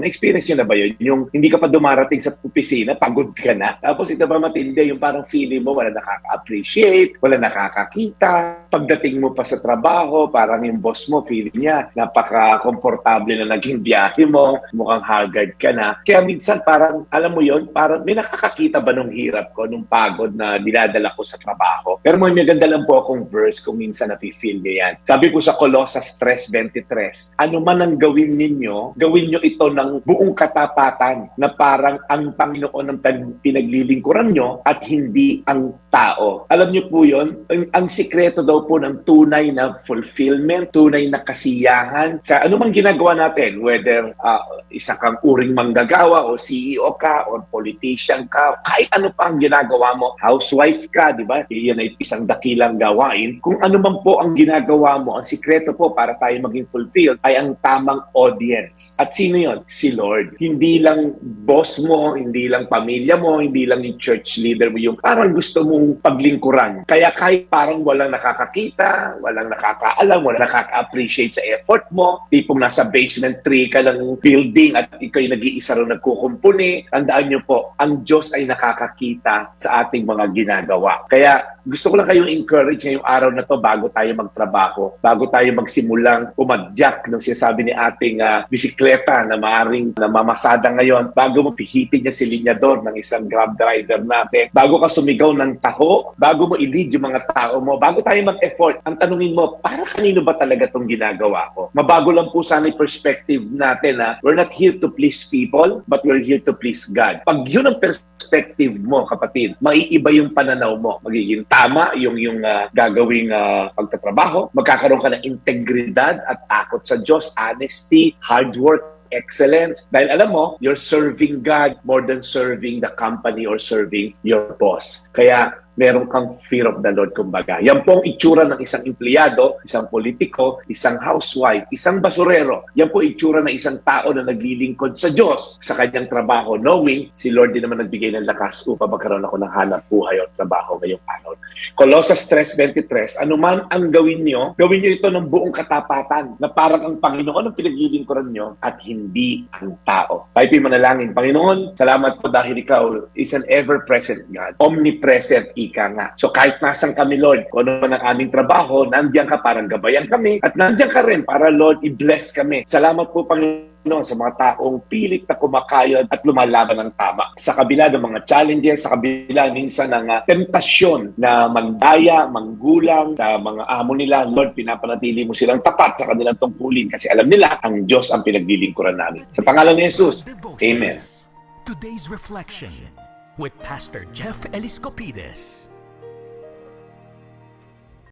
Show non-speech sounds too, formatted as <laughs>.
Na-experience nyo na ba yun? Yung hindi ka pa dumarating sa opisina, pagod ka na. <laughs> Tapos ito ba matindi, yung parang feeling mo wala nakaka-appreciate, wala nakakakita. Pagdating mo pa sa trabaho, parang yung boss mo, feeling niya, napaka-komportable na naging biyahe mo, mukhang haggard ka na. Kaya minsan parang, alam mo yon parang may nakakakita ba nung hirap ko, nung pagod na dinadala ko sa trabaho. Pero may maganda lang po akong verse kung minsan nafe-feel niyo yan. Sabi po sa Colossus 3.23, ano man ang gawin ninyo, gawin nyo ito ng buong katapatan na parang ang Panginoon ang pinaglilingkuran nyo at hindi ang tao. Alam niyo po yon ang, ang sikreto daw po ng tunay na fulfillment, tunay na kasiyahan sa anumang ginagawa natin, whether ah, isa kang uring manggagawa o CEO ka o politician ka, kahit ano pa ang ginagawa mo, housewife ka, di ba? Iyan ay isang dakilang gawain. Kung ano man po ang ginagawa mo, ang sikreto po para tayo maging fulfilled ay ang tamang audience. At sino yon? Si Lord. Hindi lang boss mo, hindi lang pamilya mo, hindi lang yung church leader mo, yung parang gusto mong paglingkuran. Kaya kahit parang walang nakakakita, walang nakakaalam, walang nakaka-appreciate sa effort mo, tipong nasa basement 3 ka ng building at ikaw yung nag-iisa rin nagkukumpuni, tandaan nyo po, ang Diyos ay nakakakita sa ating mga ginagawa. Kaya gusto ko lang kayong encourage ngayong araw na to bago tayo magtrabaho, bago tayo magsimulang umadyak ng sinasabi ni ating ah, bisikleta na maaring namamasada ngayon, bago mo pihitin niya si linyador ng isang grab driver natin, bago ka sumigaw ng taho, bago mo i-lead yung mga tao mo, bago tayo mag-effort, ang tanungin mo, para kanino ba talaga itong ginagawa ko? Mabago lang po sana yung perspective natin na we're not here to please people, but we're here to please God. Pag yun ang perspective mo, kapatid, maiiba yung pananaw mo. Magiging tama yung yung ah, gagawing ah, pagtatrabaho, magkakaroon ka ng integridad at takot sa Diyos, honesty, hard work, excellence. Dahil alam mo, you're serving God more than serving the company or serving your boss. Kaya meron kang fear of the Lord, kumbaga. Yan po ang itsura ng isang empleyado, isang politiko, isang housewife, isang basurero. Yan po itsura ng isang tao na naglilingkod sa Diyos sa kanyang trabaho, knowing si Lord din naman nagbigay ng lakas upang magkaroon ako ng hanap buhay o trabaho ngayong araw. Colossus 3.23, anuman ang gawin nyo, gawin nyo ito ng buong katapatan na parang ang Panginoon ang pinaglilingkuran nyo at hindi ang tao. Tayo po'y manalangin. Panginoon, salamat po dahil ikaw is an ever-present God. Omnipresent, ika nga. So kahit nasan kami, Lord, kung ano man ang aming trabaho, nandiyan ka parang gabayan kami at nandiyan ka rin para, Lord, i-bless kami. Salamat po, Panginoon sa mga taong pilit na kumakayod at lumalaban ng tama. Sa kabila ng mga challenges, sa kabila minsan ng ah, tentasyon na mandaya, manggulang, sa mga amo nila, Lord, pinapanatili mo silang tapat sa kanilang tungkulin kasi alam nila ang Diyos ang pinaglilingkuran namin. Sa pangalan ni Jesus, Amen. Today's reflection with Pastor Jeff Eliscopides.